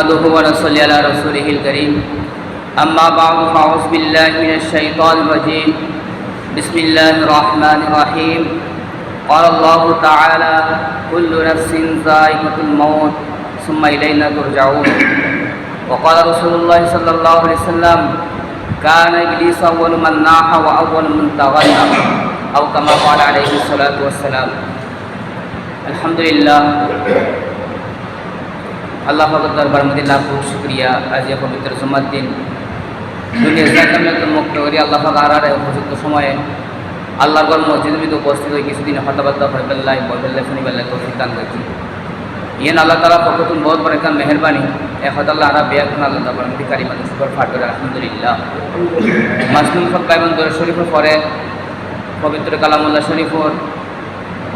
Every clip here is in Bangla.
نحمده ونصلي على رسوله الكريم. أما بعد فأعوذ بالله من الشيطان الرجيم. بسم الله الرحمن الرحيم. قال الله تعالى كل نفس ذائقة الموت ثم إلينا ترجعون. وقال رسول الله صلى الله عليه وسلم كان إبليس أول من ناح وأول من تغنى. أو كما قال عليه الصلاة والسلام. الحمد لله. আল্লাহ পাকের দরবার মধ্যে লাখ শুক্রিয়া আজ পবিত্র জুমার দিন। মুক্ত করি আল্লাহ পাক আর উপযুক্ত সময়ে আল্লাহ গর মসজিদ উপস্থিত হয়ে কিছুদিন হতাবাদ্দা হয় বেল্লাই বই বেল্লাই শুনি বেল্লাই তৌফিক দান করছি। ইয়েন আল্লাহ তালা পক্ষতুন বহুত বড় একটা মেহরবানি। হত আল্লাহ আরা বেয়াকুন আল্লাহ তাবার মধ্যে কারিমাতে সুপার ফাট করে আলহামদুলিল্লাহ। মাসনুল ফকাইমান দর শরীফের পরে পবিত্র কালামুল্লাহ শরীফর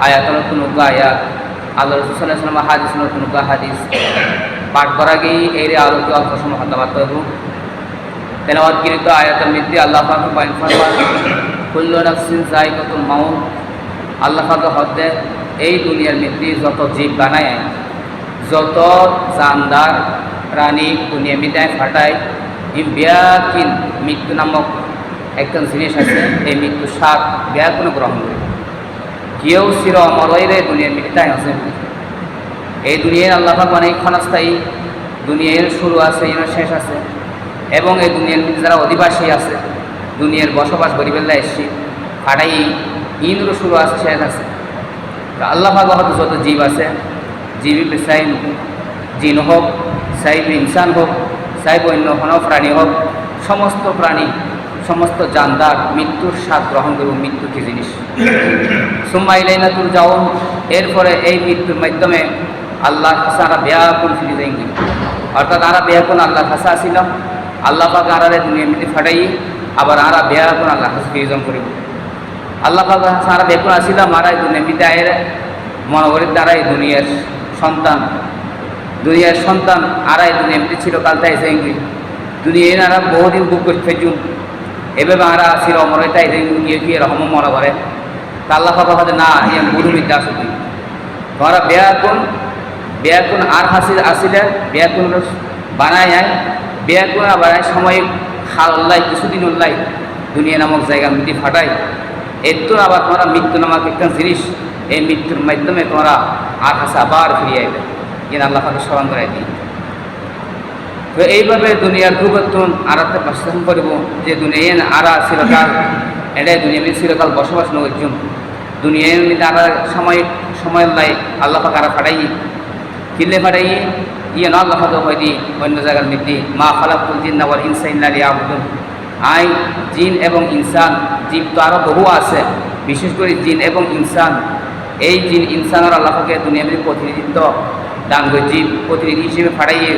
আয়াতল তুনুকা আয়াত। আল্লাহ রসুল্লাহ সাল্লাম হাদিস তুনুকা হাদিস পাঠ করা গিয়ে এর আলোকে অল্প সময় হতাবার্তা হব তেলাওয়াত কৃত আয়াতের মধ্যে আল্লাহ পাক পয়েন্ট কুল্লু নাফসিন যায়কাতুল মাউত। আল্লাহ পাক হতে এই দুনিয়ার মধ্যে যত জীব বানায়, যত জানদার প্রাণী দুনিয়া মিটায় ফাটায় ই ব্যাকিন মৃত্যু নামক একজন জিনিস আছে, এই মৃত্যু স্বাদ ব্যাকুন গ্রহণ করে কেউ চির অমরইরে দুনিয়ার মিটায় আছে। এই দুনিয়ার আল্লাহ অনেক ক্ষণস্থায়ী দুনিয়ার শুরু আছে এর শেষ আছে। এবং এই দুনিয়ার মধ্যে যারা অধিবাসী আছে, দুনিয়ার বসবাস গরিবেল্লা এসছি ফাটাই ইন্দ্র শুরু আছে, শেষ আছে। তো আল্লাহ হয়তো যত জীব আছে, জীবী সাইব, জিন হোক, সাইব ইনসান হোক, সাইব অন্য কোনো প্রাণী হোক, সমস্ত প্রাণী সমস্ত জানদার মৃত্যুর স্বাদ গ্রহণ করব মৃত্যু কি জিনিস? সুম্মা ইলাইনা তুল যাওন এরপরে এই মৃত্যুর মাধ্যমে আল্লাহ আমরা ব্যাকুল ফিরে যাই অর্থাৎ আমরা ব্যাকুল আল্লাহ কাছে আসিলাম আল্লাহ পাক আরারে দুনিয়া মিটি ফাটাই, আবার আরা ব্যাকুল আল্লাহ কাছে ফিরিজন করিব। আল্লাহ পাক সারা ব্যাকুল আসিলাম আর এই দুনিয়া মিটি আয়ের মনোবরের দ্বারা এই দুনিয়ার সন্তান দুনিয়ার সন্তান আড়াই দুনিয়া মিটি ছিল কাল তাই যাইঙ্গি দুনিয়া এনারা বহুদিন বুক করে ফেজুন এভাবে আরা ছিল অমরে তাই গিয়ে গিয়ে রহম মরা করে। তা আল্লাহ পাক হতে না ইয়ে বুড়ু মিদ্যা আসুন তোমরা বেয়াকুন বেয়াকুন আর হাসিল আসিলেন বেয়াকুন বানায় আয়, বেয়াকুন বানায় সময় খাল উল্লাই কিছুদিন উল্লাই দুনিয়া নামক জায়গা মিটি ফাটায়। এর তো আবার তোমরা মৃত্যু নামক একটা জিনিস, এই মৃত্যুর মাধ্যমে তোমরা আর হাসে আবার ফিরিয়ে আইবে। যেন আল্লাহ পাকে স্মরণ করাই দিই তো এইভাবে দুনিয়ার ভূগত্তন আরাতে বাসস্থান করিব যে দুনিয়া আরা চিরকাল, এটাই দুনিয়া চিরকাল বসবাস নজুম দুনিয়ার মধ্যে আরা সময় সময় লাই আল্লাহ আরা ফাটাই কিনলে ফাটাই ইয়ে ন আল্লাহ হয় দি অন্য জায়গার মধ্যে মা ফালাকুল জিন নাওয়ার ইনসাইনারি আবুদুন আই, জিন এবং ইনসান, জীব তো আরও বহু আছে। বিশেষ করে জিন এবং ইনসান। এই জিন ইনসানের আল্লাহকে দুনিয়ার মধ্যে প্রতিনিধিত্ব দান জীব প্রতিনিধি হিসেবে ফাটাইয়ে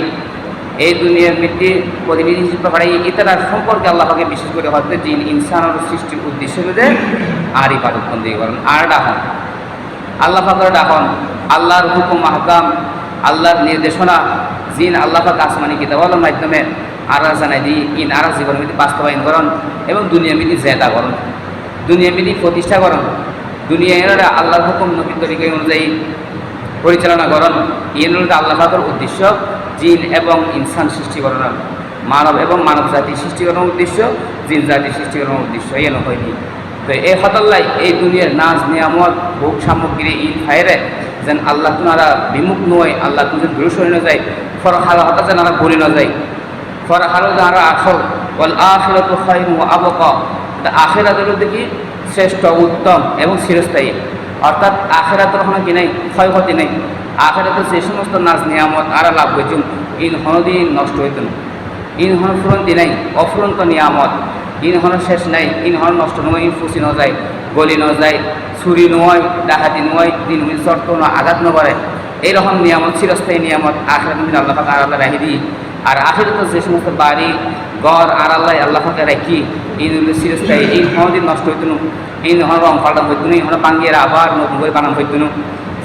এই দুনিয়ার মধ্যে প্রতিনিধি হিসেবে ফাটাইয়ে ইতারা সম্পর্কে আল্লাহকে বিশেষ করে হয়তো জিন ইনসানের সৃষ্টির উদ্দেশ্য করে আর ইবাদত বন্দী করেন আর ডাকন। আল্লাহ পাকের ডাকন, আল্লাহর হুকুম, আহকাম, আল্লাহর নির্দেশনা জিন আল্লাহ পাক আসমানি কিতাবের মাধ্যমে আরা জানাই দিই ইন আরা জীবনের মধ্যে বাস্তবায়ন করন এবং দুনিয়া মিলি জেদা করন, দুনিয়া মিলি প্রতিষ্ঠা করন। দুনিয়া এনারা আল্লাহর হুকুম নবী তরিকা অনুযায়ী পরিচালনা করন ইন আল্লাহ পাকের উদ্দেশ্য জিন এবং ইনসান সৃষ্টি করার, মানব এবং মানব জাতি সৃষ্টি করার উদ্দেশ্য, জিন জাতি সৃষ্টি করার উদ্দেশ্য এন হয়নি তো এই হতাল্লাই এই দুনিয়ার নাচ নিয়ামত, ভোগ, সামগ্রী ইন ফাইরে যেন আল্লাহ তোমারা বিমুখ নয়, আল্লাহ তুমি যেন দূর সরে না যায় ফর হাল হতা যেন আমরা বলে না যায়। ফর হালো যারা আসল বল আখেরাত খাইম আবক। আখেরাত হলো দেখি শ্রেষ্ঠ, উত্তম এবং চিরস্থায়ী। অর্থাৎ আখেরাতের কোনো কি নেই, ক্ষয়ক্ষতি নেই। আখেরাতে যে সমস্ত নাচ, নিয়ামত আর লাভ হয়েছে ইন হনদিন নষ্ট হইত না। ইন হন ফুরন্তি নাই, অফুরন্ত নিয়ামত। ইন হন শেষ নাই, ইন হন নষ্ট নয়, ইন ফুসি ন যায় গলি ন যায় ছুরি নয় ডাহাতি নয়, দিন শর্ত ন আঘাত ন করে এইরকম নিয়ামত, চিরস্থায়ী নিয়ামত আখেরাত মিল আল্লাহ পাক আল্লাহ রাহি দিই। আর আখেরাতে যে সমস্ত বাড়ি, ঘর, আর আল্লাহ আল্লাহ রাখি, ইন চিরস্থায়ী, ইন হনদিন নষ্ট হইত ইন হন রং পাল্টান হইত না ইন হন পাঙ্গিয়ে আবার নতুন করে বানান হইত না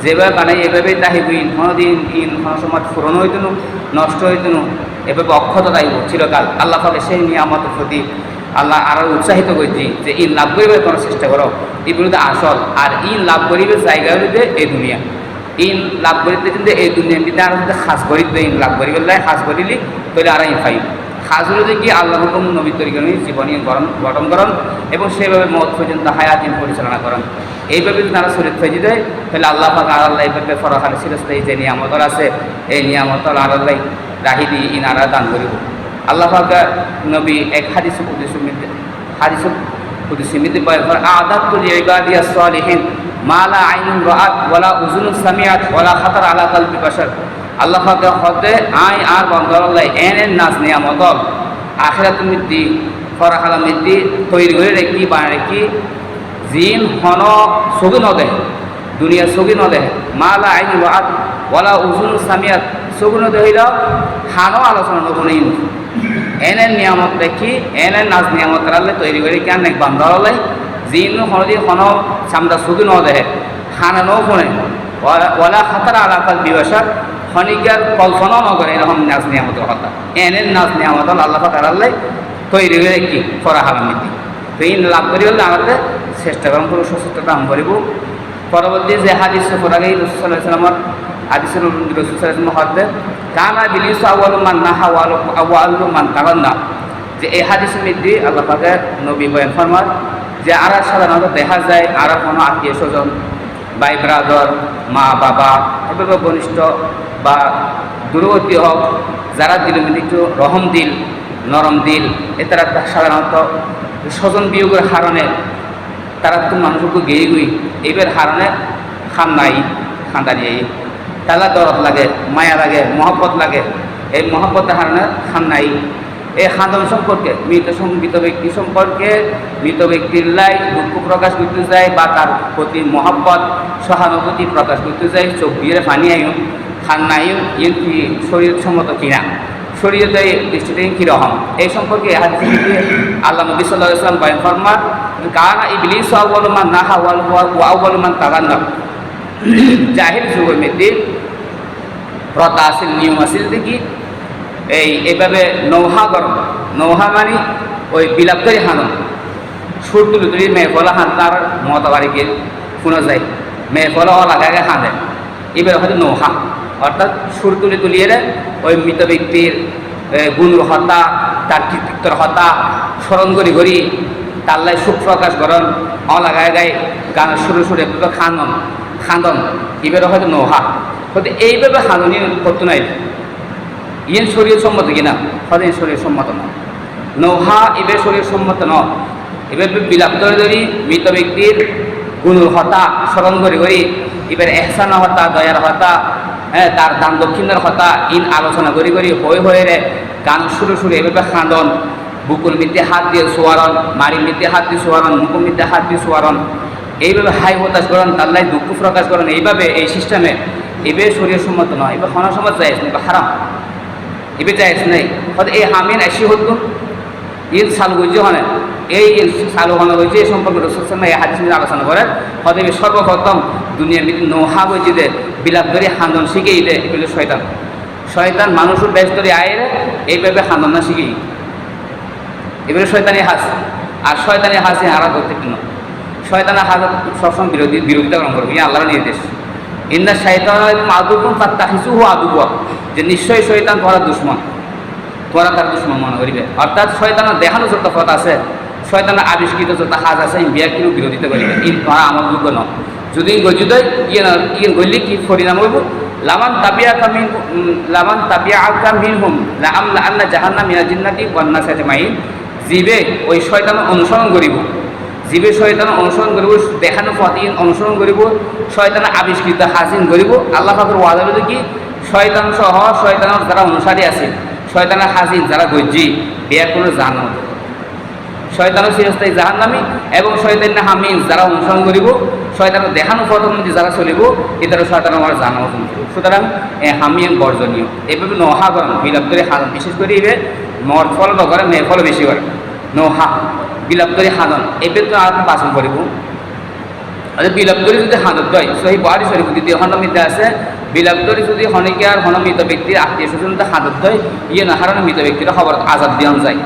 যেভাবে বানাই এভাবেই তাহিব ইন হনদিন ইন হন সময় ফুরন হইত না নষ্ট হইত না এভাবে অক্ষত তাইব চিরকাল আল্লাহ পাকে সেই নিয়ামতের প্রতি আল্লাহ আরও উৎসাহিত করছি যে ইন লাভ করিবে তোমার চেষ্টা করো এই বিরুদ্ধে আসল আর ইন লাভ করিবে জায়গা হইতে এই দুনিয়া। ইন লাভ করিতে কিন্তু এই দুনিয়াটিতে আর যদি খাস করিতে ইন লাভ করি গেলে খাস করিলি তাহলে আর ইন পাই হলে কি আল্লাহ হুকুম নবী তৈরি করেন জীবনী গঠন করেন এবং সেভাবে মত পর্যন্ত হায়াতিন পরিচালনা করেন। এইভাবে যদি তারা শরীর ফেজি দেয়, তাহলে আল্লাহ পাক আল্লাহ এইভাবে ফরহার সিরস্ত এই যে নিয়ামতল আছে, এই নিয়ামতল আর আল্লাহ রাহিদি ইনারা দান করিব। আল্লাহ নবী এক হাদিস কুদিস হাদিস কুদিস মিতে বয়ফর আদাতু লিইবাদিয়াস সালিহিন মালা আইনুন রাআত ওয়ালা উযুনুন সামিআত ওয়ালা খাতার আলা কলবি আল্লাহ পাক হতে আই আর বন্দরল্লাই এন এন নাজ নিয়ামতল আখিরাত মিদ্দি ফরাহালা মিদ্দি তৈরি করে রেখি, বানায় রেখি। জিন, হন ছবি নদে দুনিয়া ছবি নদে মালা, আইন ওয়ালা উজুন, সামিয়াত ছবি নদে হইল। হানো আলোচনা নবনে এনে নিয়ামত দেখি এনে নাচ নিয়ামত রালে তৈরি করে কেন এক বান্ধব জিন হনদি হন, সামদা ছবি নদে হানা নো ফোনে ওয়ালা খাতার আলাকাল বিবাসা খনিকার কল্পনা নগরে এরকম নাচ নিয়ামতের কথা। এনে নাচ নিয়ামত আল্লাহ তারাল্লাই তৈরি করে কি? করা হারামিতি তো এই লাভ করি হলে আমাদের চেষ্টা করুন কোনো সুস্থতা দাম করিব। পরবর্তী যে হাদিস ফোরাগে রসুলামের হাদিসের রসুলাম হতে কানা বিলিস আওয়াল মান নাহা ওয়াল আওয়াল মান তাগান্না। যে এই হাদিস মধ্যে আল্লাহ পাকে নবী বয়ান ফরমার যে আর সাধারণত দেখা যায় আর কোনো আত্মীয় স্বজন ভাই ব্রাদর মা বাবা এভাবে ঘনিষ্ঠ বা দূরবর্তী হোক, যারা দিল একটু রহম দিল, নরম দিল, এ তারা সাধারণত স্বজন বিয়োগের হারণে তারা তো মানুষকে গেয়ে গুই এইবার খান নাই খান্দানি তালা দরদ লাগে, মায়া লাগে, মহব্বত লাগে, এই মহব্বতের খান নাই। এই খান্দন সম্পর্কে, মৃত মৃত ব্যক্তি সম্পর্কে, মৃত ব্যক্তির লাই দুঃখ প্রকাশ করতে যায় বা তার প্রতি মহব্বত, সহানুভূতি প্রকাশ করতে যায়, চোখ দিয়ে পানি আইন। খান নাই ইয়ে কি শরীর সম্মত কিনা? শরীয়তে দৃষ্টিতে কীরকম এই সম্পর্কে আল্লাহ নবী সাল্লাহ ইসলাম বয়ান ফরমা কারণ ইবলিস আউ্বালুমান নাহা আউ্বালুমান তাগান্না জাহির যুগের মধ্যে প্রথা আছিল নিয়ম আছিল দেখি, এই এইভাবে নৌহা গরম নৌহা মানে ওই বিলাপকারী হানন। সুর তুলি তুলি মেয়েফলা হান, তার মত বাড়িকে শুনে যায়। মেয়েফলা লাগাকে হাঁদে। এবার হয়তো নৌহা। অর্থাৎ সুর তুলি তুলিয়ে ওই মৃত ব্যক্তির গুণর হতা, তার কৃতিত্বর হতা, স্মরণ করি করি তাল্লাই সুখ প্রকাশ করেন অলাগায় গায়ে গান সুরে সুরে খানন খান্দন এবারে হয়তো নৌহা। হয়তো এইভাবে খাননি করতে নাই। ইয়েন শরীর সম্মত কিনা হয়তো ইন শরীর সম্মত ন। নৌহা এবার শরীর সম্মত ন। এবার বিলাপ ধরে ধরি, মৃত ব্যক্তির গুণুর হতা, স্মরণ করি করি, এবার এহসান হতা, দয়ার হতা হ্যাঁ তার দান দক্ষিণের হতা ইন আলোচনা করি করি হয়ে হয়ে রে গান সুরে সুরে এভাবে খাঁদন বুকুর মিথ্যে হাত দিয়ে শোয়ারন মারি মিথ্যে হাত দিয়ে শোয়ারন মুকুর মিথ্যে হাত দিয়ে শোয়ারন এইভাবে হাই হতাশ করেন তাল্লাই দুঃখ প্রকাশ করেন এইভাবে এই সিস্টেমে এবে শরীর সম্মত নয় এবার হনা সমাজ যায় না বা হারাম। এবে যায় নেই। হয়তো এই হামিন আসি হতো ইন সাল গুজি হনে। এই সালু হনে হয়েছে এই সম্পর্কে রসুল এই হাদিস আলোচনা করেন। হয়তো এবার সর্বপ্রথম দুনিয়ার মধ্যে নৌহা গজি দে। বিলাপ ধরে হান্দন শিখেই দে এগুলো শয়তান। শয়তান মানুষের বেশ ধরে আয় এইভাবে হান্দন না শিখেই এবারে শয়তানি হাস। আর শয়তানি হাসে হারা করতে কিনো শয়তানের হাস সবসময় বিরোধী বিরোধিতা গ্রহণ করবে। আল্লাহর নির্দেশ। ইন্দা শয়তান আদুকুম তার তাহিসু হো আদুয়া যে নিশ্চয়ই শয়তান তোরা দুশ্মন। তোরা তার দুশ্মন মনে করিবে। অর্থাৎ শয়তানের দেখানো যত পথ আছে। শয়তানের আবিষ্কৃত যত হাজ আছে বিয়া কিন্তু বিরোধিতা করিবে ইন তোরা আমার যোগ্য ন যদি গজিত ইয়ে ইয়ে গলি কি পরিণাম হইব? লামান তাবিয়া কামিন লামান তাবিয়া আকাম মিন হুম লাম আল্লাহ জাহান্নাম মিনা জিন্নাতি ওয়ান্না সাথে মাইন জীবে ওই শয়তান অনুসরণ করিব। জীবে শয়তান অনুসরণ করিব, দেখানো পথ অনুসরণ করিব, শয়তান আবিষ্কৃত হাসিন করিব। আল্লাহ ফাকুর ওয়াদা বলে কি? শয়তান সহ শয়তানের যারা অনুসারী আছে, শয়তানের হাসিন, যারা গজ্জি বিয়ার কোনো জাহান্ন শয়তানের চিরস্থায়ী জাহান নামি এবং শয়তান হামিন যারা অনুসরণ করিব শয়তানের দেখানো পথ অনুযায়ী যারা চলিব এটারও শয়তান আমার জানা অর্জন করিব সুতরাং হামিয়ান বর্জনীয়। এভাবে নহা করেন। বিলাপ করে হাজান বিশেষ করে এবার মর ফল নকরে মেয়ে ফল বেশি করে। নহা বিলাপ করে হাদন। এবার তো আর বাসন করিব। আর বিলাপ করে যদি হাদত হয় সেই বাড়ি শরীফ দ্বিতীয় হনমিতে আছে বিলাপ করে যদি হনিকে আর হনমিত ব্যক্তির আত্মীয় স্বজন হাদত হয় ইয়ে না মৃত ব্যক্তির খবর আজাদ দিয়ন যায়।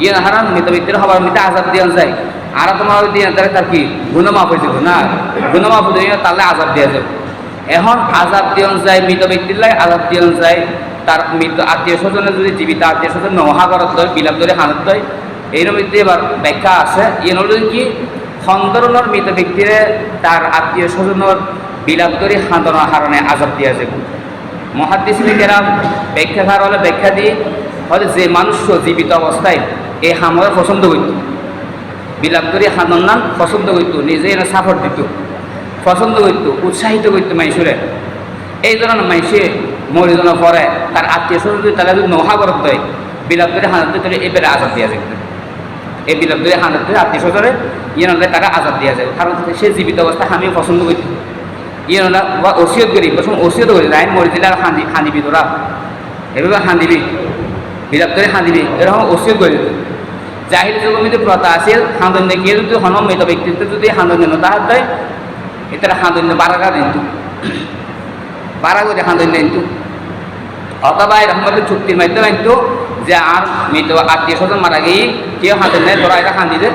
ইয়ে না হারান মৃত ব্যক্তির খবর মিতে আজাদ দিয়ন যায়। আর তোমার দিয়ে তার কি? গুণমাফ হয়ে যাব না। গুণমাফ দিয়ে তাহলে আজাদ দেওয়া যাবে। এখন আজাদ দিয়ন যায়, মৃত ব্যক্তির লাই আজাদ দিয়ন যায়। তার মৃত আত্মীয় স্বজনে যদি জীবিত আত্মীয় স্বজন নহা করত হয়, বিলাপ ধরে হানত হয় এইরকম এবার ব্যাখ্যা আছে ইয়ে হল কি? সন্দরণর মৃত ব্যক্তিরে তার আত্মীয় স্বজনের বিলাপ ধরে হাঁদনের হারণে আজাদ দিয়া যাব। মহাদিসিনী কেরাম হলে ব্যাখ্যা দিয়ে হলে যে মানুষ জীবিত অবস্থায় এই হামরে পছন্দ করত বিলাপ করে হানন নাম পছন্দ করত নিজে এনে সাপোর্ট দিত। পছন্দ করত উৎসাহিত করত মাইসুরে। এই ধরনের মাইসে মরিজনের পরে তার আত্মীয় স্বজন যদি তারা যদি নহা করত হয় বিলাপ করে হানত তাহলে এবারে আজাদ দিয়া যাবে এই বিলাপ করে ধরে আত্মীয় স্বজনে ইয়ে নলে তারা আজাদ দিয়া যাবে কারণ সে জীবিত অবস্থা আমি পছন্দ করত ইয়ে নলে বা ওসিয়ত করি প্রথম ওসিয়ত করি রাইন মরি দিলে আর হাঁদি হাঁদিবি তোরা। এভাবে হাঁদিবি বিলাপ করে হাঁদিবি এরকম ওসিয়ত করে। দিত জাহির যুগের মধ্যে প্রথা আছিল হাঁদন্য গিয়ে যদি হনমিত ব্যক্তিত্ব যদি হাঁদন্য তাহার দেয় এটা হাঁদন্য বারাকা দিত বারা করে হাঁদন্য দিত অথবা এরকম ভাবে চুক্তির মাধ্যমে কিন্তু যে আর মৃত আত্মীয় স্বজন মারা গিয়ে কেউ হাঁদে নেয় তোরা এটা হাঁদি দে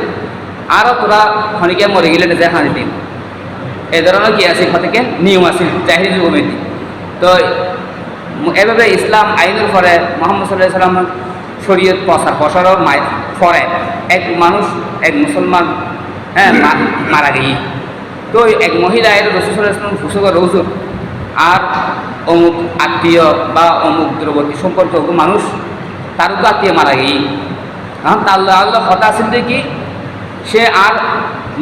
আরও তোরা খনিকে মরে গেলে যে হাঁদি দিন এই ধরনের কি আছে থেকে নিয়ম আছে জাহির যুগের তো এভাবে ইসলাম আইনের পরে মোহাম্মদ সাল্লাহ সাল্লাম শরীয়ত প্রসার প্রসারের মায় পরে এক মানুষ, এক মুসলমান হ্যাঁ মারা গিয়ে তো এক মহিলা এর রসুল ইসলাম ফুসু করে রসুল আর অমুক আত্মীয় বা অমুক দূরবর্তী সম্পর্ক মানুষ, তার আত্মীয় মারা গিয়ে হ্যাঁ তা আল্লাহ কথা আছে দেখি, সে আর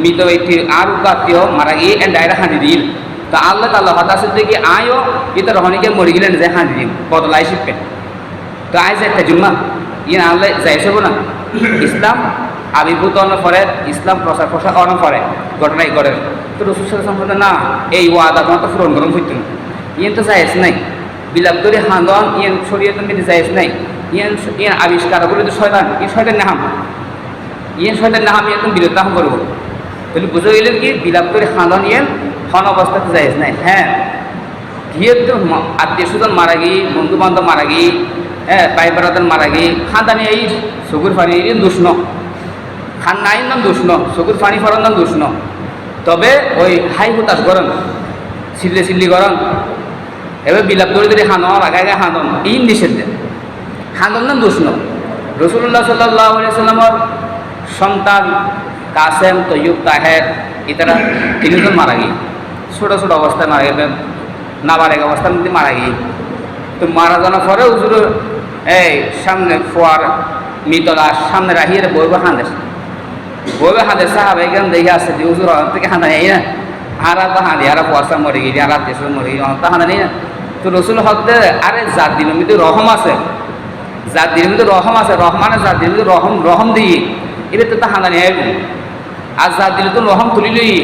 মৃত ব্যক্তি আর আত্মীয় মারা গিয়ে এন ডাইরেক্ট হাঁদি দিল। তো আল্লাহ তাল্লাহ কথা আছে দেখি আয়ও ইতো রহনিকে মরে গেলেন যে হাঁদি দিন বদলাই শিখবে তো আইস একটা জুম্মা। ইয়ে আল্লাহ যাইছে না। ইসলাম আবির্ভূত অন্য পরে, ইসলাম প্রচার প্রসার অন্য করে ঘটনাই করে তো রসুল না, এই ওয়াদা তোমার তো পূরণ করুন হইত ইয়েন তো যাইস নাই। বিলাপ করে হাঁদন ইয়েন সরিয়ে তুমি যাইস নাই। ইয়েন ইয়েন আবিষ্কার বলে তো শয়তান ই শয়তান নাহাম ইয়েন শয়তান নাহাম ইয়ে তুমি বিরত নাম করব। তাহলে বুঝে গেলে কি, বিলাপ করে হাঁদন ইয়েন হন অবস্থাতে যাইস নাই। হ্যাঁ গিয়ে তো আত্মীয় স্বজন মারা গিয়ে বন্ধু বান্ধব মারা গিয়ে হ্যাঁ পাই বেড়াতেন মারা গিয়ে। খাদানি এই চকুর পানি এই দুষ্ণ। খান নাই নাম দুষ্ণ চকুর পানি ফরার নাম দুষ্ণ। তবে ওই হাই হুতাশ গরম চিল্লি চিল্লি গরম, এবার বিলাপ করে যদি হানো লাগাই হানন এই নিষেধ দেন হানন নাম দুষ্ণ। রসুল্লাহ সাল্লাহ সাল্লামর সন্তান কাসেম, তৈয়ুব, তাহের, ইতারা তিনজন মারা গিয়ে। ছোটো ছোটো অবস্থায় মারা গেলেন নাবালেক অবস্থার মধ্যে মারা গিয়ে। তো মারা যাওয়ার পরে হুজুর, এই সামনে ফোয়ার মৃতলাশ সামনে রাখিয়ে বইব হাঁদেশ বইবে হাঁদে সাহাবে কেন দেখে আসছে যে হন থেকে হাঁদা নেই না। আর তো হাঁদি আর পয়সা মরে গিয়ে আর দেশ মরে গিয়ে তো হাঁদা নেই না। তো রসুল হদ্দে আরে যার দিনের মধ্যে রহম আছে। যার দিনের মধ্যে রহম আছে রহমানে যার দিনের মধ্যে রহম রহম দিয়ে এটা তো তা হাঁদা নেই আর দিলে তো রহম তুলিলই।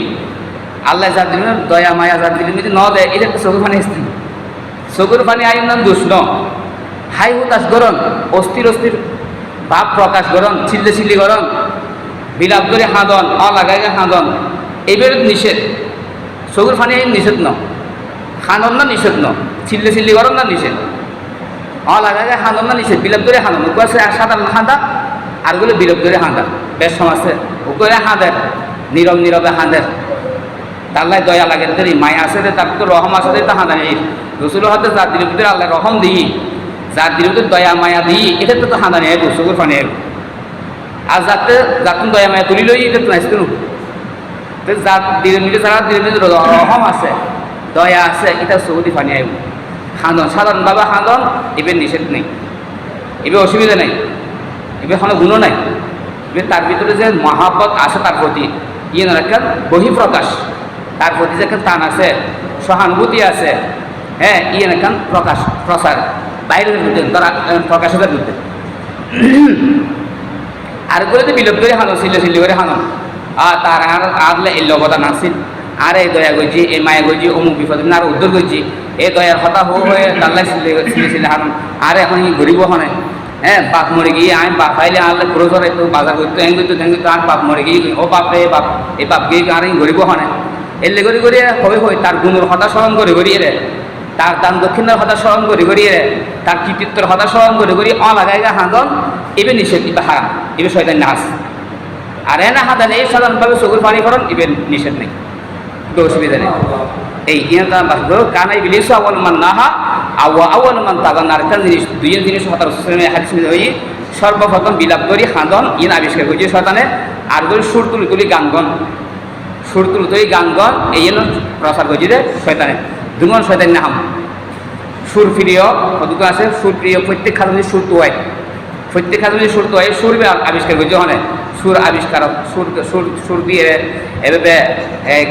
আল্লাহ দিনের দয়া, মায়া দিনের মধ্যে ন দেয় এটা তো পানি স্ত্রী চকুর পানি আইন নাম দুষ্ণ হাই হুতাশ গরম অস্থির অস্থির ভাব প্রকাশ গরম চিল্লে চিল্লি গরম বিলাপ করে হাঁদন অলাগাই হাঁদন এবার নিষেধ। চকুর পানি আইন নিষেধ ন। হাঁদন না নিষেধ ন। চিল্লে চিল্লি গরম না নিষেধ। অলাগাই হাঁদন না নিষেধ। বিলাপ করে হাঁদন আছে সাধারণ হাঁদা, আরগুলো বিলোপ করে হাঁদা। বেশ সমাজে ওকে হাঁদের, নীরব নীরবে হাঁদের। তাল্লাই দয়া লাগে দেরি মায়া আছে তার তো রহম আছে রে তাহা নাই রসুল হতে দিনের ভিতরে আল্লাহ রহম দিই দিনের ভিতরে দয়া মায়া দিই এটা তো হাঁদা নেই রসুলের পানি আর যাতে যাতে দয়া মায়া তুলি লই, এটা তো নাইছিল তো যার দিনের ভিতরে যারা দিনের ভিতরে রহম আছে, দয়া আছে, এটা চৌদি পানি আইব। হাঁদন সাধারণভাবে হাঁদন এবার নিষেধ নেই। এবার অসুবিধা নেই। এবার কোনো গুণও নাই। এবার তার ভিতরে যে মহাব্বত আছে তার প্রতি ইয়ে না একটা বহিঃপ্রকাশ। তার প্রতি যে টান আছে, সহানুভূতি আছে হ্যাঁ ইয়ে একখান প্রকাশ, প্রসার। বাইরের মধ্যে তারা প্রকাশের মধ্যে। আর করে তো বিলোপ করে হানো সিলে সিলে করে হানো। আর তার আর আরলে এই অবদান আসিল আর এই দয়া করছি এই মায়া করছি অমুক বিপদ আর উদ্ধার করছি এই দয়ার হতা হো হয়ে তাল্লাই সিলে সিলে সিলে হানো। আর এখন গরিব হনে? হ্যাঁ বাপ মরে গিয়ে আমি বাপ পাইলে আনলে ক্রোজর একটু বাজার করতো হ্যাং করতো হ্যাং করতো আর বাপ মরে গিয়ে ও বাপ রে বাপ এই বাপ গিয়ে আর গরিব হনে? এলে করি করি হবে হয়, তার গুণের হতা স্মরণ করে করি রে, তার দান দক্ষিণের হতা স্মরণ করে করি রে, তার কৃতিত্বের হতা স্মরণ করে করি অলাগাইগা হাঁদন এবে নিষেধ ইবে হারাম এবে শয়তান নাচ আর এনা হাঁদান, এই সাধারণভাবে চকুর পানি করেন ইবে নিষেধ নেই। অসুবিধা নেই। এই করো কানাই বিলিস আওয়াল মান নাহা, আওয়া আওয়াল মান তাগান আর একটা জিনিস দুইজন জিনিস হতার হাদিস হই সর্বপ্রথম বিলাপ করি, হাঁদন ইন আবিষ্কার করছি শতানে আর করি সুর তুলি তুলি গানগন সুর তুলি তুলি গানগন এই জন্য প্রচার করছি রে শয়তানে দুমন শয়তান নাম। সুর প্রিয় কতটুকু আছে? সুর প্রিয় প্রত্যেক খাদ্য সুর তো হয়। প্রত্যেক খাদ্য সুর তো হয়। সুর আবিষ্কার করছে ওখানে সুর আবিষ্কার, সুর সুর সুর দিয়ে এভাবে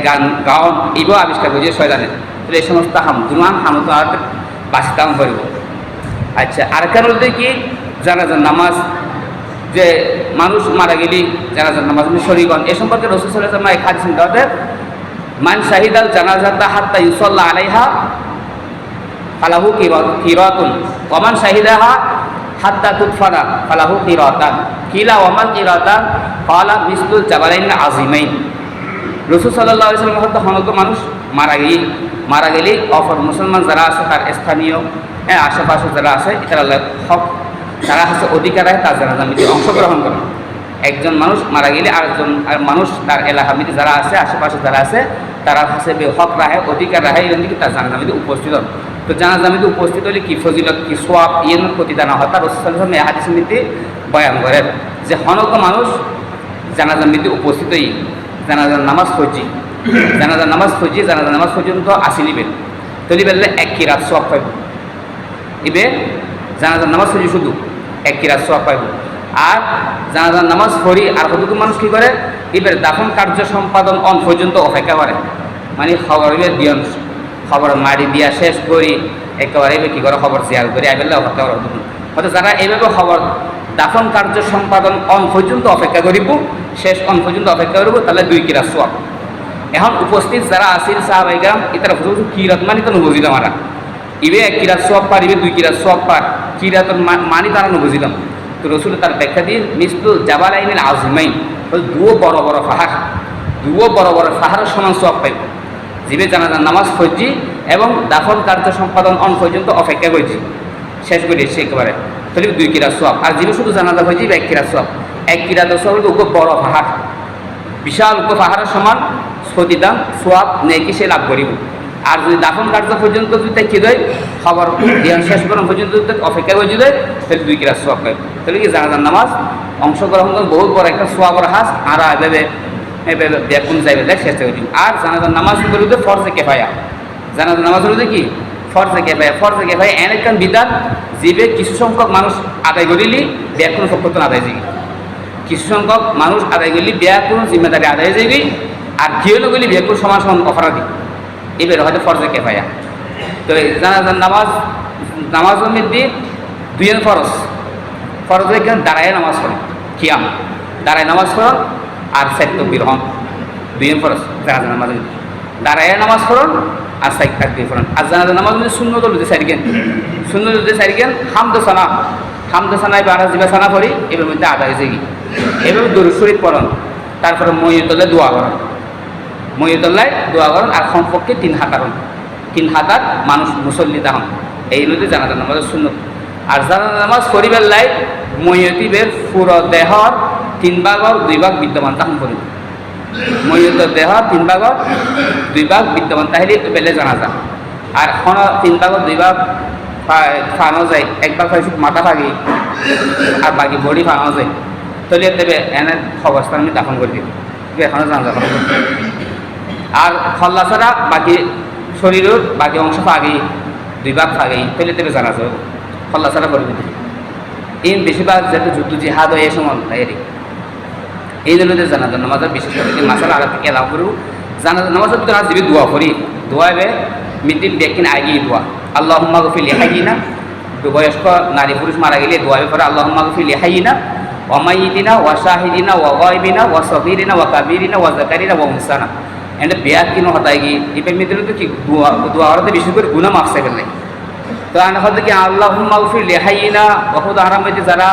গান গান এইগুলো আবিষ্কার করছে শয়তানে। তাহলে এই সমস্ত হাম দুমান হাম তো আর বাঁচিতাম করব আচ্ছা আর বলতে কি? জানাজার নামাজ যে মানুষ মারা গেলি জানাজার নামাজ শরীগণ এ সম্পর্কে রসুল সাল্লাহ এক হাদিস দেওয়াতে মান শাহিদাল জানাজাতা হাত্তা ইউসল্লাহ আলাইহা, ফালাহু কিরাতুন। ওমান শাহিদাহা হাত্তা তুতফানা ফালাহু কিরাতান। কিলা ওমান কিরাতান, ফালা মিসলুল জাবালাইন আজিমাইন রসুল সাল্লাহ ইসলাম হয়তো হনত মানুষ মারা গেলি মারা গেলে অপর মুসলমান যারা আছে তার স্থানীয় হ্যাঁ আশেপাশে যারা আছে তারা হক তারা হচ্ছে অধিকার আছে তার যারা জামিতে অংশগ্রহণ করে। একজন মানুষ মারা গেলে আরেকজন, আর মানুষ তার এলাকামিতে যারা আছে, আশেপাশে যারা আছে, তারা হচ্ছে হক রাহে অধিকার রাহে এখান থেকে তার জানাজামিতে উপস্থিত হন। তো জানাজামিতে উপস্থিত হলে কি ফজিলত, কি সোয়াব ইয়েন প্রতিদান হয় তার রসুল হাদিস নীতি বয়ান করেন যে, হনক মানুষ জানাজামিতে হই, জানাজার নামাজ ফজি জানাজার নামাজ ফজি জানাজার নামাজ পর্যন্ত আসি নিবেন। তলি বেললে এক কিরাত সব পাইব। ইবে জানাজার নামাজ ফজি শুধু। এক কিরাত সব পাইব। আর জানাজার নামাজ পড়ি, আর কতটুকু মানুষ কী করে? এবার দাফন কার্য সম্পাদন অন পর্যন্ত অপেক্ষা করে। মানে খবর এবার দিয়ন। খবর মারি দিয়া শেষ করি। একেবারে এবার কী করে? খবর শেয়ার করি। এবেলে অপেক্ষা করে হয়তো যারা এইভাবে খবর দাফন কার্য সম্পাদন অন পর্যন্ত অপেক্ষা করিব, শেষ অন পর্যন্ত অপেক্ষা করিব, তাহলে দুই কিরাত সোয়াব এখন উপস্থিত যারা আসিল সাহাবাইগাম কিরাত মানি তো বুঝিলাম আমরা ইবে এক কিরাত সোয়াব পার, ইবে দুই কিরাত সোয়াব পার। কিরাতর মানি তারা বুঝিলাম। তো রসুল তার ব্যাখ্যা দিয়ে মিসলু জাবাল আইনের আজমাইন দুও বড় বড় পাহাড় দুও বড় বড় পাহাড়ের সমান সোয়াব পাইব। জিবে জানাজার নামাজ, ফজি এবং দাফন কার্য সম্পাদন অন পর্যন্ত অপেক্ষা করছি। শেষ করে এসছে একেবারে। তাহলে দুই কিরা সোয়াব আর যিনি শুধু জানাজা হয়েছে এক কিরা সোয়াব এক কিরা সোয়াব হলো উপ বড় পাহাড় বিশাল উপ পাহাড়ের সমান সতীদান সোয়াব নেকি সে লাভ করিব। আর যদি দাফন কার্য পর্যন্ত যদি কি দেয় খবর ধ্যান শেষ করার পর্যন্ত যদি অপেক্ষা করে যদি তাহলে দুই কিরা সোয়াব পাইব তাহলে কি জানাজার নামাজ? অংশগ্রহণ করে বহুত বড় একটা সোয়াবর হাস আর এভাবে এভাবে ব্যাকুন যাইবে দেখ শেষ করে আর জানাজার নামাজ করবে ফরজে কেফায়া। জানাজার নামাজ হলো কি? ফরজে কেফায়া। ফরজে কেফায়া এন একখান বিধান, জিবে কিছু সংখ্যক মানুষ আদায় করিলি, বিয়া কোনো সক্ষতন আদায় যাবি কিছু সংখ্যক মানুষ আদায় করলি, বিয়া কোনো জিম্মেদারি আদায় যাবি আর কি হলো গেলি, বিয়া কোনো সমান সমান অপরাধী এবার হয়তো ফরজে কেফায়া। তো জানাজার নামাজ নামাজ মধ্যে দুইজন ফরজ। ফরজ এখানে দাঁড়ায় নামাজ পড়ে, কিয়াম। দাঁড়ায় নামাজ পড়ন আর সাইড তকবির হন, দুইজন ফরজ জানাজার নামাজ দাঁড়ায় নামাজ পড়ন আর সাইড থাকবে পড়ন। আর জানাজার নামাজ মধ্যে শূন্য দল যদি সাইড শূন্য যদি সাইড গেন হামদ সানা। হামদ সানায় বারা জিবা সানা পড়ি, এবার মধ্যে আদায় হয়েছে কি এভাবে দরুদ শরীফ পড়ন, তারপরে মহিতলে দোয়া করেন। মহিতল্লায় দোয়া করেন, আর কমপক্ষে তিন হাতারন তিন হাতার মানুষ মুসল্লি তাহন এই নদী জানাজার নামাজের শূন্য আর জানাজার নামাজ পরিবার লাই মহিয়তিবের পুরো দেহর তিন ভাগর দুই ভাগ বিদ্যমান তাহন করিব মহিয়তের দেহ তিন ভাগর দুই ভাগ বিদ্যমান, তাহলে বেলে জানাজা। আর এখন তিন ভাগর দুই ভাগ ফানো যায়। এক ভাগ হয় মাথা ভাগি, আর বাকি বডি ফানো যায়। তলিয়ে দেবে, এনে অবস্থা আমি দাফন করে দিব। এখনও জানাজা করা আর খল্লা ছাড়া বাকি শরীরের বাকি অংশ ফাগি দুই ভাগ ফাগি তলে দেবে জানাজা খল্লা ছাড়া করে দিতে এই বেশিরভাগ যেহেতু যুদ্ধ জিহাদ হয় এই সময় এরই। এই জন্য জানাজার নামাজের বিশেষ করে যে আগে থেকে এলাও করব। জানাজার নামাজের ভিতরে দিবি দোয়া করি। দোয়া এবে মৃত্যুর ব্যক্তিন আগে দোয়া। আল্লাহ গফি লেহাই না বয়স্ক নারী পুরুষ মারা গেলে দোয়া করে আল্লাহ গফি লেহাই না ওয়ামাইদিনা ওয়া শাহিদিনা ওয়া গাইবিনা ওয়া সগিরিনা ওয়া কাবিরিনা ওয়া জাকারিনা ওয়া মুসানা গি ইপে মিত্র তো কি দোয়া করতে বিশেষ করে গুনাহ মাফ চাইবেন নাই তো আনা হতে কি আল্লাহ গফি লেহাই না বহুত আরাম যারা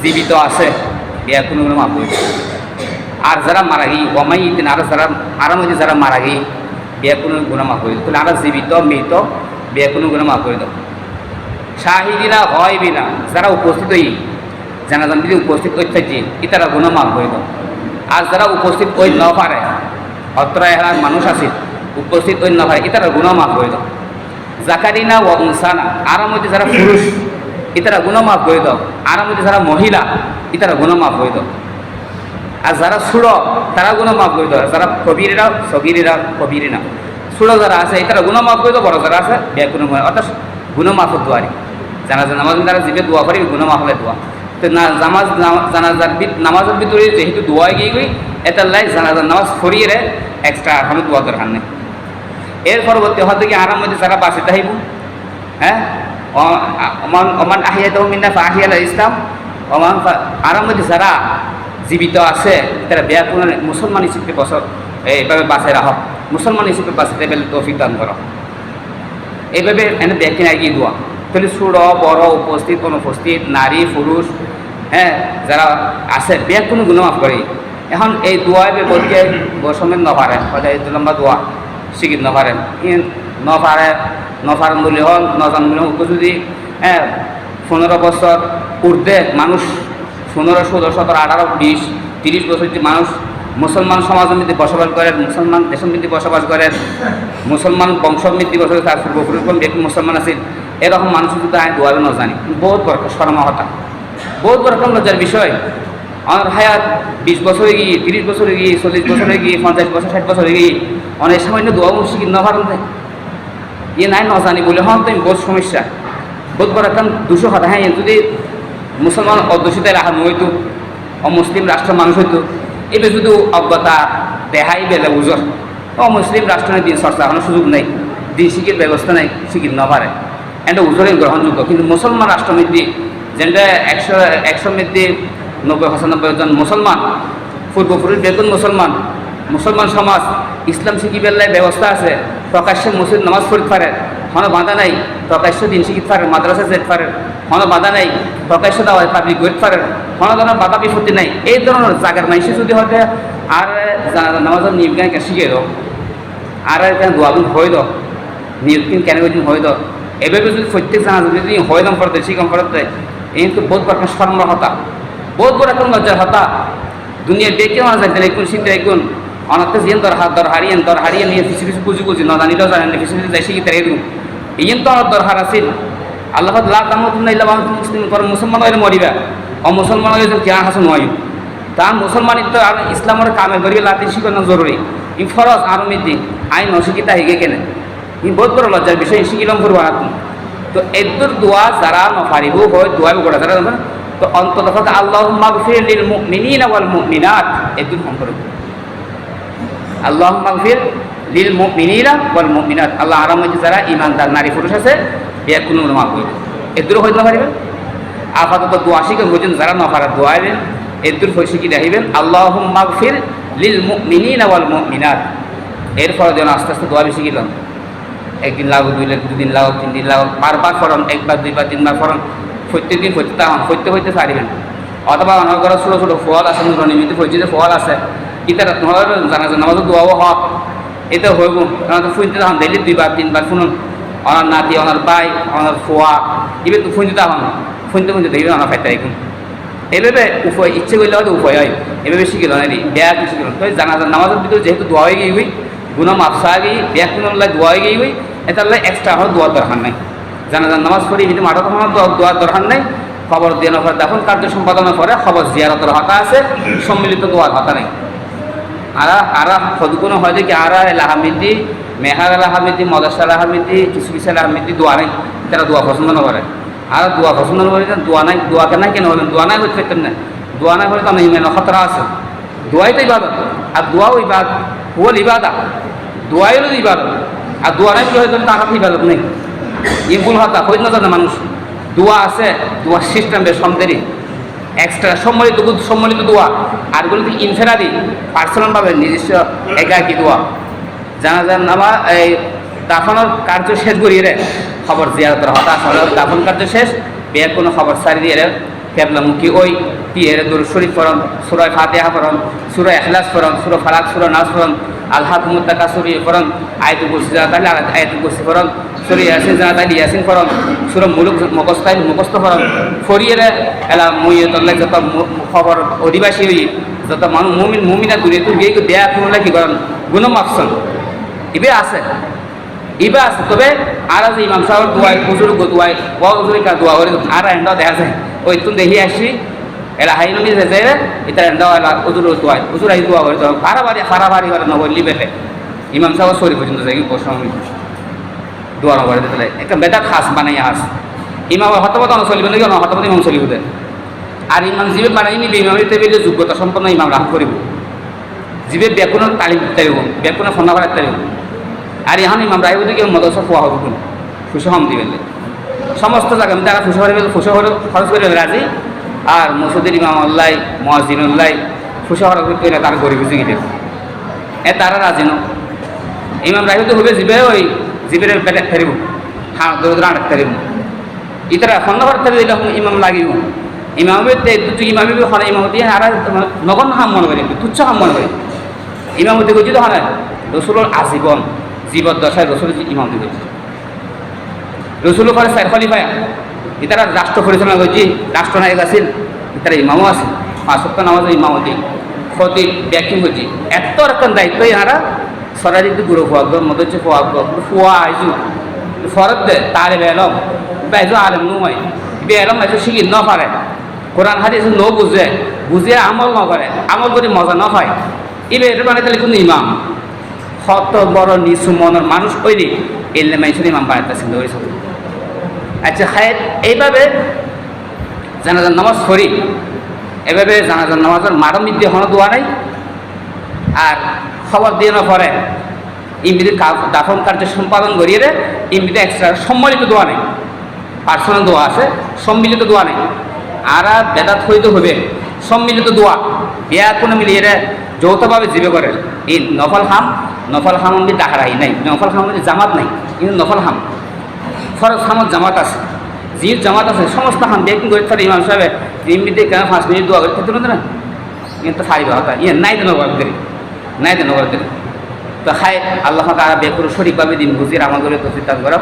জীবিত আছে বিয়া কোনো কোনো মাফ হইবে আর যারা মারা গিয়ে অমাই দিন আর যারা আরাম হইতে যারা মারা বিয়া কোনো গুণা মাফ হইবে তাহলে আমরা জীবিত মৃত বিয়া কোনো গুণা মাফ দাও শাহিদিনা হয় বিনা যারা উপস্থিত হই জানাজান যদি উপস্থিত হয়ে থাকি ই তারা গুণা মাফ দাও আর যারা উপস্থিত হই ন পারে অত্র এলাকার মানুষ আছে উপস্থিত অন্য হয় ইতারা গুণা মাফ করে দাও। জাকারিনা ও উনসানা আর মধ্যে যারা পুরুষ, ইতারা গুণা মাফ করে দাও। আর মধ্যে যারা মহিলা, ইতারা গুণা মাফ করে দাও। আর যারা সুড় তারা গুণা মাফ করে দাও। যারা কবিরেরা, সগিরেরা কবিরেরা সুড় যারা আছে এটারা গুণা মাফ করে দাও। বড় যারা আছে, বেয়া গুণ অর্থাৎ গুণ মাফের দোয়ারি। জানাজা নামাজ তারা যেটা দোয়া করে গুণ মাফ হলে দোয়া। তো না, জামাজ জানাজার নামাজের ভিতরে যেহেতু দোয়া গিয়ে গই এটার লাই জানাজার নামাজ ফরিয়ে রে এক্সট্রা এখন দোয়া দরকার নেই। এর পরবর্তী হয়তো কি আরাম মধ্যে যারা বাসে তাহিব হ্যাঁ? অমান অমান আহিয়া তো মিন্না আহিয়াল ইসলাম। অমান আরাম মধ্যে যারা জীবিত আছে, তারা বেয়া কোনো মুসলমান হিসেবে বছর এইভাবে বাসে রাখ। মুসলমান হিসেবে বাসে বেলে তৌফিক দান করো। এইভাবে এনে ব্যক্তি এগিয়ে দেওয়া তাহলে সুর, বড়, উপস্থিত, অনুপস্থিত, নারী, পুরুষ হ্যাঁ? যারা আছে বেয়া কোনো গুণমাফ করে। এখন এই দোয়াই বলকে বসমের নপারে হয়তো এই লম্বা দোয়া শিখিত নপারে নপারে নপারেন বলে হল, নজান বলে হল। যদি হ্যাঁ পনেরো বছর ঊর্ধ্বে মানুষ পনেরো ষোলো সতেরো আঠারো বিশ তিরিশ বছর যে মানুষ মুসলমান সমাজের মধ্যে বসবাস করেন মুসলমান দেশের মধ্যে বসবাস করেন মুসলমান বংশবৃদ্ধি বছর তার পূর্বপুরুষ ব্যক্তি মুসলমান আছে এরকম মানুষ যদি আমি দোয়াবে না জানি বহুত বড় শর্মা হতা বহুত একটা লজ্জার বিষয়। আমার হায়াত বিশ বছরে গিয়ে, তিরিশ বছরে গিয়ে, চল্লিশ বছরে গিয়ে, পঞ্চাশ বছর, ষাট বছরে গিয়ে অনেক সামান্য দোয়া মুশিক না পারেন তাই ইয়ে নাই না জানি বলে হন তুমি বহুত সমস্যা। বহুত বড় একটা দুশো কথা হ্যাঁ যদি মুসলমান অধ্যুষিত রাখা হইতো অমুসলিম রাষ্ট্রের মানুষ হইতো এবার শুধু অজ্ঞতা দেহাই বেলে উজর অমুসলিম রাষ্ট্রের দিন চর্চা কোনো সুযোগ নেই, দিন শিখির ব্যবস্থা নেই শিখির ন পারে এটা উজরে গ্রহণযোগ্য কিন্তু মুসলমান রাষ্ট্রমিদ্যি যেটা একশো একশো মধ্যে নব্বই, পঁচানব্বই জন মুসলমান, পূর্বপুরুষ বেতন মুসলমান মুসলমান সমাজ, ইসলাম শিখি বেলায় ব্যবস্থা আছে, প্রকাশ্যে মসজিদ নামাজ পড়তে পারে, কোনো বাধা নাই, প্রকাশ্য দিন শিখিতে পারে, মাদ্রাসা যেতে পারে, কোনো বাধা নাই, প্রকাশ্য দেওয়া পাবলিক করতে পারে, কোনো ধরনের বাধা বিপত্তি নাই, এই ধরনের জায়গার মানুষ যদি হতে, আর নামাজের নিয়ম কেন শিখে দাও, আর কেন দোয়াবিন হয়ে দাও নিয়ম কেন দিন হয়ে দাও, এভাবে যদি প্রত্যেক জানাজা যদি হয়ে দাম করতে শিখম করতে এই তো বহুত বড় একটা স্মরণ হতা বহুত বড় একটা লজ্জার হতা। দুনিয়ার বেকে মানা যায় একগুণ শীতে একগুণ অনাথে জিয়ান দর হাত দর হারিয়েন, দর হারিয়ে নিয়ে ফিসি ফিসি বুঝি বুঝি না জানিলেও জানেন ফিসি ফিসি যাই শিখি তাই এরকম ইয়েন তো আমার দরকার আছিল আল্লাহ লা তামতুল্লাহ ইল্লা ওয়া আনতুম মুসলিমুন মুসলমান হইলে মরিবা। ও মুসলমান হইলে যে কেয়া হাসন হয়। তা মুসলমানিত্ব আর ইসলামের কামে করিয়ে লাতি শিখানো জরুরি। ই ফরজ, আর মিতি আইন অশিক্ষিতা হিগে কেনে। ই বহুত বড় লজ্জার বিষয় শিখিলাম করব তো এদুর দোয়া যারা নফারিব হয়, দোয়া গোড়া, যারা তো অন্তত আল্লাহ মাগফির লিল মুমিনিনা ওয়াল মুমিনাত এদুর সম্পর্ক আল্লাহ মাগফির লিল মুমিনিনা ওয়াল মুমিনাত। আল্লাহ আরাম মধ্যে যারা ইমানদার নারী পুরুষ আছে বিয়ার কোনো মাফ করবে এদুর হইতে পারিবেন আপাতত দোয়া শিখে বুঝেন যারা নফারা দোয়াইবেন এদুর হয়ে শিখি দেখিবেন, আল্লাহ মাগফির লিল মুমিনিনা ওয়াল মুমিনাত। এরপর যেন আস্তে আস্তে দোয়া বেশি গেলাম একদিন লাগুক, দুই দুদিন লাগুক, তিন দিন লাগুক, বারবার ফরন একবার, দুইবার, তিনবার ফরন প্রত্যেক দিন ফইতে তাহন ফইতে ফইতে পারিবেন অথবা ঘরে ছোটো ছোটো ফল আছে নিয়মিত ফইতে যে ফল আছে। ইতারা তোমার জানা জানা আমাদের দোয়াও হক এটা হইব কারণ ফুনতে তখন ডেলি দুইবার তিনবার শুনুন। অনার নাতি অনার বাই অনার ফোয়া এবার তো ফুনতে তখন ফুনতে ফুনতে দেখবেন অনার ফাইতে এখন এভাবে উপায় ইচ্ছে করলে হয়তো উপায় হয়। এভাবে শিখিল না রে বেয়া কিছু শিখিল তো জানা নামাজের ভিতরে যেহেতু দোয়া হয়ে গিয়ে গুনা মাফসা গিয়ে বেয়া কোনো দোয়া হয়ে গিয়ে লাই এক্সট্রা আমার দোয়ার দরকার নাই। জানা নামাজ পড়ি যদি মাঠা তখন দোয়ার দরকার নাই। খবর দেওয়ানোর পরে দাফন কার্য সম্পাদনের পরে খবর জিয়ারতের হতা আছে, সম্মিলিত দোয়ার হতা নাই। আর আর সদগুণ হয় যে কি, আর এলাহামিদি মেহার এলাহামিদি মদাসা এলাহামিদি কিছু কিছু এলাহামিদি দোয়া নাই। তারা দোয়া পছন্দ না করে। আর দোয়া পছন্দ না করে, দোয়া নাই, দোয়া কেন কেন হলেন দোয়া নাই পারতেন না দোয়া নাই হলে তো আমি ইমেন খতরা আছে। দোয়াই তো ইবাদত। আর দোয়াও ইবাদ হুয়াল ইবাদা। দোয়াই হলো ইবাদত। আর দোয়া নাই বলে হয়তো তার ইবাদত নেই। ই ভুল হতা হইত না জানে মানুষ? দোয়া আছে সিস্টেম বেশ সমদেরই এক্সট্রা সম্মিলিত সম্মিলিত দোয়া। আরগুলো ইনফেরারি পার্সোনালভাবে নিজস্ব একাকি দোয়া। জানা যান নামা এই দাফনের কার্য শেষ করিয়ে রে। খবর জিয়ারতের হতাশ হলে দাফন কার্য শেষ বিয়ের কোনো খবর সারি দিয়ে রে। কেবলামুখী ওই পিয়ের দূর শরীফ ফরন সুরায় ফাতেহা ফরন সুরা এখলাস ফরন সুরা ফালাক সুরা নাস ফরন আল্লাহ মুত্তাকা সুরি ফরন আয়তু জানা তাহলে আয়তু কুরসি ফরন সুরি ইয়াসিন জানা তাহলে ইয়াসিন ফরন সুরা মুলুক মুখস্তাইল মুখস্ত ফরন ফরিয়ে এলা মুইয়ে তল্লাই যত খবর অধিবাসী হই যত মানুষ মুমিন, মুমিনা দূরে তুই গিয়ে দেয়া কোনো কি করেন গুণ মাপসন ইবে আছে। ইবে আছে। তবে আর আছে ইমাম সাহেব দোয়াই হুজুর গো দোয়াই হুজুর কা দোয়া করে আর এন্ডা দেখা যায় ওই তুমি দেখি আসি, এলা হাই নমি যে এটা এন্ডা এলা হুজুর দোয়াই হুজুর আই দোয়া করে তো ফারাবারি ফারাবারি করে নগলি বেলে। ইমাম সাহেব সরি পর্যন্ত যাই বসে দোয়া নগরে দিতে একটা বেটা খাস বানাই আস ইমাম হতপত চলিব নাকি? হতপত ইমাম চলিব দে। আর ইমাম যিবে বানাই নিবে ইমামের টেবিলে যোগ্যতা সম্পন্ন ইমাম রাখ করিব। যিবে বেকুনের তালিম তারিব বেকুনের ফোনা করার তারিব আর এখন ইমাম রাহিব দিকে মদসা খোয়া হবে কোন? ফুসো হম দিবেন সমস্ত জায়গা তারা ফুসো হরিবে ফুসো হরে খরচ করে রাজি। আর মসুদের ইমাম আল্লাহ মহাজিন আল্লাহ ফুসো খরচ করে তার গরিব জিগিতে। এ তারা রাজি ন। ইমাম রাহিব হবে যিবে ওই জিবের বেটা তারিব হ্যাঁ দৌড় দৌড় আটক তারিব ইতারা ফোন নম্বর তারিব দিলে ইমাম লাগিব ইমামের দুটো ইমামি হলে ইমামতি আর নগণ্য হাম মনে করি তুচ্ছ হাম মনে করি ইমামতি করছি তো হয় রসুলের আজীবন জীবদ্দশায় রসুল ইমামতি করছে রসুল পরে স্যার খলিফায় ইতারা রাষ্ট্র পরিচালনা করছি রাষ্ট্রনায়ক আছিল ইতারা ইমামও আছে পাঁচ সপ্তাহ নামাজ ইমামতি ক্ষতি ব্যাকিং করছি এত রকম দায়িত্ব ইহারা সরারি গুরু ফুয়াগ মধ্যে হচ্ছে ফুয়াগ ফুয়া আইজু ফরত দে তারে বেলম বাইজু আলেম নুমাই বেলম আইজু শিখি ন পারে কোরআন হাদিস ন বুঝে বুঝিয়ে আমল ন করে আমল করে মজা ন হয় ইবে এটা মানে তাহলে কোনো ইমাম। কত বড় নিচু মনের মানুষ কইলি এলে মানুষের ইমাম বানাইতেছেন ওই সব আচ্ছা হায়াত এইভাবে জানাজার নামাজ করি এভাবে জানাজার নামাজের মারম দিয়ে হনো দোয়া নাই। আর খবর দিয়ে না পরে। ইমবিদের দাফন কার্য সম্পাদন করিয়ে রে ইমবিতে এক্সট্রা সম্মিলিত দোয়া নেই। পার্সোনাল দোয়া আছে, সম্মিলিত দোয়া নেই। আর বেদাত হইতে হবে সম্মিলিত দোয়া। বিয়া কোনো মিলিয়ে রে যৌথভাবে জীবে করে। এই নফল হাম নফল হাম আমি ডাকারাই নাই। নফল হাম জামাত নাই, কিন্তু নফল হাম। ফরজ হামত জামাত আছে। যি জামাত আছে, সমস্ত হাম বেকিং করে থাকে ইমাম সাহেব ইমিতে কেন পাঁচ মিনিট দোয়া করে থাকতে না? কিন্তু সারিবা হতা। ইয়ে নাই নগর দিলে নাই নগর দিলে তো খায় আল্লাহ তারা বেকুর সঠিকভাবে দিন বুঝির আমাদের তো সিদ্ধান্ত করা